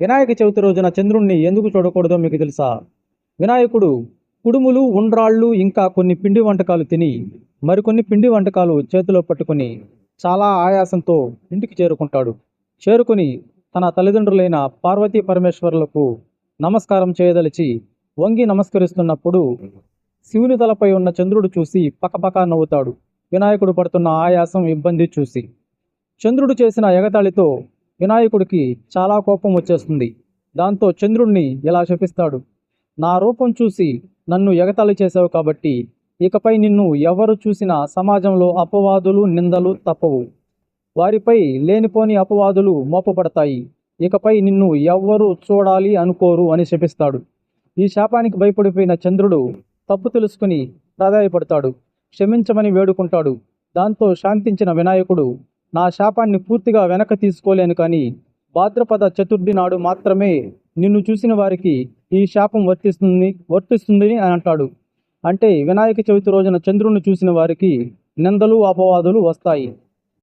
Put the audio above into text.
వినాయక చవితి రోజున చంద్రుణ్ణి ఎందుకు చూడకూడదో మీకు తెలుసా? వినాయకుడు కుడుములు ఉండ్రాళ్ళు ఇంకా కొన్ని పిండి వంటకాలు తిని మరికొన్ని పిండి వంటకాలు చేతిలో పట్టుకొని చాలా ఆయాసంతో ఇంటికి చేరుకుంటాడు. చేరుకుని తన తల్లిదండ్రులైన పార్వతీ పరమేశ్వరులకు నమస్కారం చేయదలిచి వంగి నమస్కరిస్తున్నప్పుడు శివుని తలపై ఉన్న చంద్రుడు చూసి పకపక నవ్వుతాడు. వినాయకుడు పడుతున్న ఆయాసం ఇబ్బంది చూసి. చంద్రుడు చేసిన ఎగతాళితో వినాయకుడికి చాలా కోపం వచ్చేస్తుంది. దాంతో చంద్రుణ్ణి ఇలా శపిస్తాడు. నా రూపం చూసి నన్ను ఎగతాళి చేసావు కాబట్టి ఇకపై నిన్ను ఎవరు చూసినా సమాజంలో అపవాదులు నిందలు తప్పవు. వారిపై లేనిపోని అపవాదులు మోపబడతాయి. ఇకపై నిన్ను ఎవ్వరూ చూడాలి అనుకోరు అని శపిస్తాడు. ఈ శాపానికి భయపడిపోయిన చంద్రుడు తప్పు తెలుసుకుని ప్రాధాయపడతాడు. క్షమించమని వేడుకుంటాడు. దాంతో శాంతించిన వినాయకుడు నా శాపాన్ని పూర్తిగా వెనక తీసుకోలేను కానీ భాద్రపద చతుర్థి నాడు మాత్రమే నిన్ను చూసిన వారికి ఈ శాపం వర్తిస్తుంది వర్తిస్తుంది అని అంటాడు. అంటే వినాయక చవితి రోజున చంద్రుని చూసిన వారికి నిందలు అపవాదులు వస్తాయి.